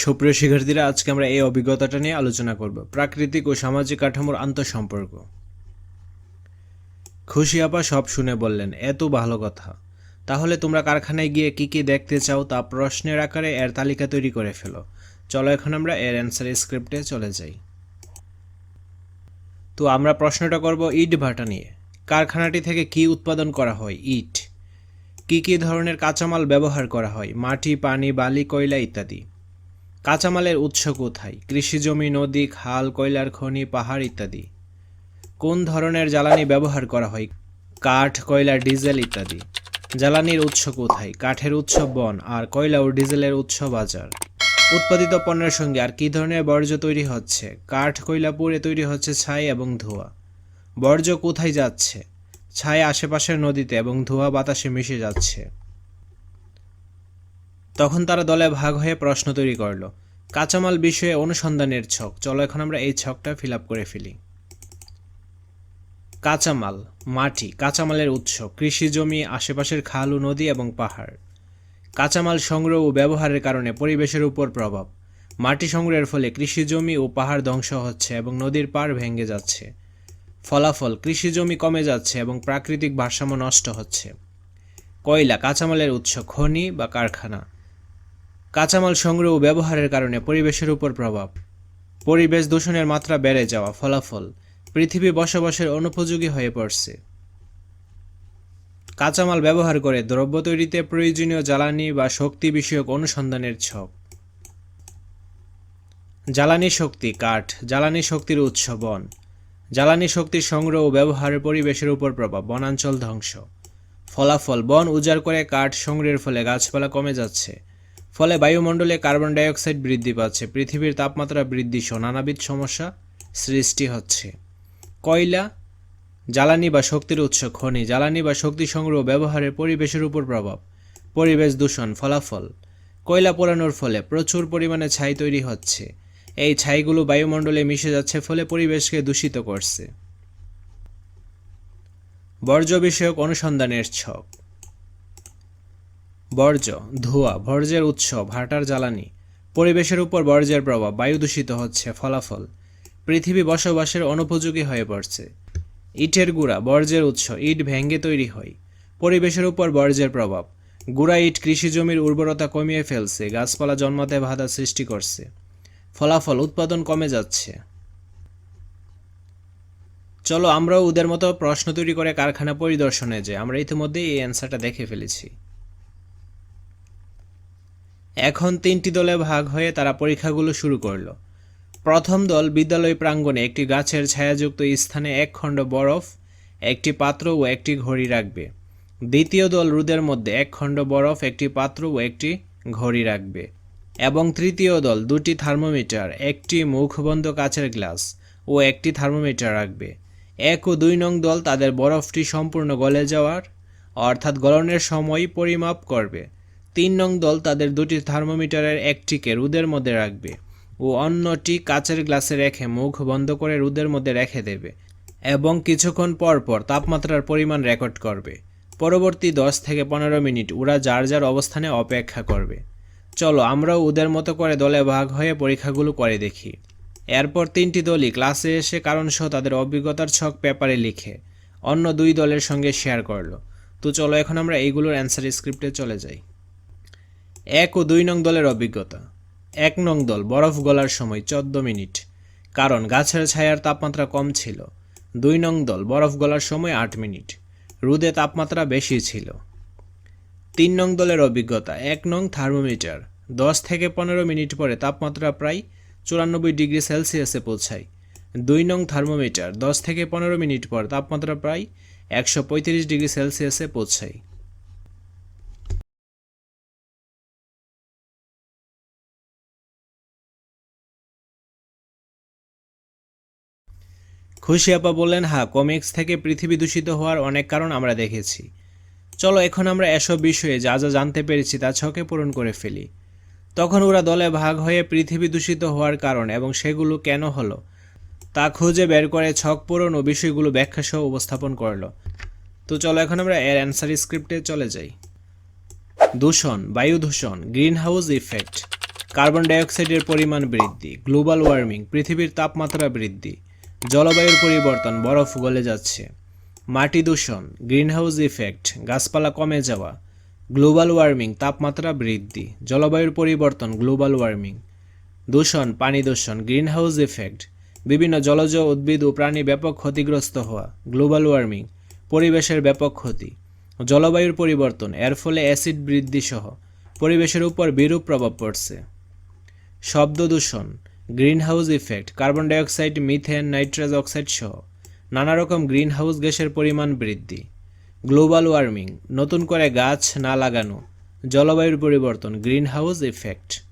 সুপ্রিয় শিক্ষার্থীরা, আজকে আমরা এই অভিজ্ঞতাটা নিয়ে আলোচনা করব। প্রাকৃতিক ও সামাজিক কাঠামোর আন্তঃসম্পর্ক। খুশি আপা সব শুনে বললেন, এত ভালো কথা। তাহলে তোমরা কারখানায় গিয়ে কি কি দেখতে চাও তা প্রশ্নের আকারে এর তালিকা তৈরি করে ফেলো। চলো এখন আমরা এর অ্যান্সার স্ক্রিপ্টে চলে যাই। তো আমরা প্রশ্নটা করব ইট ভাটা নিয়ে। কারখানাটি থেকে কি উৎপাদন করা হয়? ইট। কি কি ধরনের কাঁচামাল ব্যবহার করা হয়? মাটি, পানি, বালি, কয়লা ইত্যাদি। কাঁচামালের উৎস কোথায়? কৃষিজমি নদী, খাল, কয়লার খনি, পাহাড় ইত্যাদি। কোন ধরনের জ্বালানি ব্যবহার করা হয়? কাঠ, কয়লা, ডিজেল ইত্যাদি। জ্বালানির উৎস কোথায়? কাঠের উৎস বন, আর কয়লা ও ডিজেলের উৎস বাজার। উৎপাদিত পণ্যের সঙ্গে আর কী ধরনের বর্জ্য তৈরি হচ্ছে? কাঠ, কয়লা পুড়ে তৈরি হচ্ছে ছাই এবং ধোঁয়া। বর্জ্য কোথায় যাচ্ছে? ছাই আশেপাশের নদীতে এবং ধোঁয়া বাতাসে মিশে যাচ্ছে। তখন তারা দলে ভাগ হয়ে প্রশ্ন তৈরি করল। কাঁচামাল বিষয়ে অনুসন্ধানের ছক। চলো এখন আমরা এই ছকটা ফিল করে ফেলি। কাঁচামাল, মাটি, কাঁচামালের উৎস, কৃষি জমি, আশেপাশের খাল ও নদী এবং পাহাড়। কাঁচামাল সংগ্রহ ও ব্যবহারের কারণে পরিবেশের উপর প্রভাব। মাটি সংগ্রহের ফলে কৃষি জমি ও পাহাড় ধ্বংস হচ্ছে এবং নদীর পাড় ভেঙে যাচ্ছে। ফলাফল, কৃষি জমি কমে যাচ্ছে এবং প্রাকৃতিক ভারসাম্য নষ্ট হচ্ছে। কয়লা, কাঁচামালের উৎস, খনি বা কারখানা। কাঁচামাল সংগ্রহ ও ব্যবহারের কারণে পরিবেশের উপর প্রভাব। পরিবেশ দূষণের মাত্রা বেড়ে যাওয়া ফলাফল পৃথিবী বসবাসের অনুপযোগী হয়ে পড়ছে। কাঁচামাল ব্যবহার করে দ্রব্য তৈরিতে প্রয়োজনীয় জ্বালানি বা শক্তি বিষয়ক অনুসন্ধানের ছক। জ্বালানি শক্তি কাঠ, জ্বালানি শক্তির উৎস বন। জ্বালানি শক্তির সংগ্রহ ও ব্যবহারের পরিবেশের উপর প্রভাব, বনাঞ্চল ধ্বংস। ফলাফল বন উজাড় করে কাঠ সংগ্রহের ফলে গাছপালা কমে যাচ্ছে। ফলে বায়ুমণ্ডলে কার্বন ডাইঅক্সাইড বৃদ্ধি পাচ্ছে, পৃথিবীর তাপমাত্রা বৃদ্ধি, সহ নানাবিধ সমস্যা সৃষ্টি হচ্ছে। কয়লা, জ্বালানি বা শক্তির উৎস খনি, জ্বালানি বা শক্তি সংগ্রহ ব্যবহারের পরিবেশের উপর প্রভাব, পরিবেশ দূষণ, ফলাফল। কয়লা পোড়ানোর ফলে প্রচুর পরিমাণে ছাই তৈরি হচ্ছে। এই ছাইগুলো বায়ুমণ্ডলে মিশে যাচ্ছে, ফলে পরিবেশকে দূষিত করছে। বর্জ্য বিষয়ক অনুসন্ধানের ছক। বর্জ্য, ধোঁয়া, বর্জ্যের উৎস ভাটার জ্বালানি, পরিবেশের উপর বর্জ্যের প্রভাব, বায়ু দূষিত হচ্ছে, ফলাফল, পৃথিবী বসবাসের অনুপযোগী হয়ে পড়ছে। ইটের গুঁড়া, বর্জ্যের উৎস, ইট ভেঙ্গে তৈরি হয়, পরিবেশের উপর বর্জ্যের প্রভাব, গুঁড়া ইট কৃষি জমির উর্বরতা কমিয়ে ফেলছে, গাছপালা জন্মাতে বাধা সৃষ্টি করছে, ফলাফল, উৎপাদন কমে যাচ্ছে। চলো আমরাও ওদের মতো প্রশ্ন তৈরি করে কারখানা পরিদর্শনে যে আমরা ইতিমধ্যেই এই অ্যান্সারটা দেখে ফেলেছি। এখন তিনটি দলে ভাগ হয়ে তারা পরীক্ষাগুলো শুরু করল। প্রথম দল বিদ্যালয় প্রাঙ্গণে একটি গাছের ছায়াযুক্ত স্থানে এক খণ্ড বরফ, একটি পাত্র ও একটি ঘড়ি রাখবে। দ্বিতীয় দল রোদের মধ্যে এক খণ্ড বরফ, একটি পাত্র ও একটি ঘড়ি রাখবে। এবং তৃতীয় দল দুটি থার্মোমিটার, একটি মুখবন্ধ কাচের গ্লাস ও একটি থার্মোমিটার রাখবে। এক ও দুই নং দল তাদের বরফটি সম্পূর্ণ গলে যাওয়ার, অর্থাৎ গলনের সময় পরিমাপ করবে। তিন নং দল তাদের দুটি থার্মোমিটারের একটিকে রোদের মধ্যে রাখবে ও অন্যটি কাচের গ্লাসে রেখে মুখ বন্ধ করে রোদের মধ্যে রেখে দেবে এবং কিছুক্ষণ পর পর তাপমাত্রার পরিমাণ রেকর্ড করবে। পরবর্তী দশ থেকে পনেরো মিনিট ওরা যার যার অবস্থানে অপেক্ষা করবে। চলো আমরাও ওদের মতো করে দলে ভাগ হয়ে পরীক্ষাগুলো করে দেখি। এরপর তিনটি দলই ক্লাসে এসে কারণসহ তাদের অভিজ্ঞতার ছক পেপারে লিখে অন্য দুই দলের সঙ্গে শেয়ার করল। তো চলো এখন আমরা এইগুলোর অ্যান্সার স্ক্রিপ্টে চলে যাই। এক ও দুই নং দলের অভিজ্ঞতা। এক নং দল বরফ গলার সময় চোদ্দ মিনিট, কারণ গাছের ছায়ার তাপমাত্রা কম ছিল। দুই নং দল বরফ গলার সময় আট মিনিট, রোদে তাপমাত্রা বেশি ছিল। তিন নং দলের অভিজ্ঞতা, এক নং থার্মোমিটার, দশ থেকে পনেরো মিনিট পরে তাপমাত্রা প্রায় চুরানব্বই ডিগ্রি সেলসিয়াসে পৌঁছায়। দুই নং থার্মোমিটার, দশ থেকে পনেরো মিনিট পর তাপমাত্রা প্রায় একশো পঁয়ত্রিশ ডিগ্রি সেলসিয়াসে পৌঁছায়। খুশি আপা বললেন হ্যাঁ কমিক্স থেকে পৃথিবী দূষিত হওয়ার অনেক কারণ আমরা দেখেছি। চলো, এখন আমরা এসব বিষয়ে যা যা জানতে পেরেছি তা ছকে পূরণ করে ফেলি। তখন ওরা দলে ভাগ হয়ে পৃথিবী দূষিত হওয়ার কারণ এবং সেগুলো কেন হলো, তা খুঁজে বের করে ছক পূরণ ও বিষয়গুলো ব্যাখ্যা সহ উপস্থাপন করল। তো চলো, এখন আমরা এর অ্যান্সার স্ক্রিপ্টে চলে যাই। দূষণ, বায়ু দূষণ গ্রিন হাউস ইফেক্ট কার্বন ডাইঅক্সাইডের পরিমাণ বৃদ্ধি গ্লোবাল ওয়ার্মিং পৃথিবীর তাপমাত্রা বৃদ্ধি। জলবায়ুর পরিবর্তন বরফ গলে যাচ্ছে। মাটি দূষণ, গ্রিনহাউস ইফেক্ট, গাছপালা কমে যাওয়া, গ্লোবাল ওয়ার্মিং, তাপমাত্রা বৃদ্ধি, জলবায়ুর পরিবর্তন, গ্লোবাল ওয়ার্মিং, দূষণ, পানি দূষণ, গ্রিনহাউস ইফেক্ট, বিভিন্ন জলজ উদ্ভিদ ও প্রাণী ব্যাপক ক্ষতিগ্রস্ত হওয়া, গ্লোবাল ওয়ার্মিং, পরিবেশের ব্যাপক ক্ষতি, জলবায়ুর পরিবর্তন, এর ফলে অ্যাসিড বৃদ্ধি সহ পরিবেশের উপর বিরূপ প্রভাব পড়ছে। শব্দ দূষণ greenhouse effect, carbon dioxide, methane, nitrous oxide সহ নানা রকম গ্রিনহাউস গ্যাসের পরিমাণ বৃদ্ধি। গ্লোবাল ওয়ার্মিং, নতুন করে গাছ না লাগানো, জলবায়ুর পরিবর্তন, গ্রিনহাউস ইফেক্ট।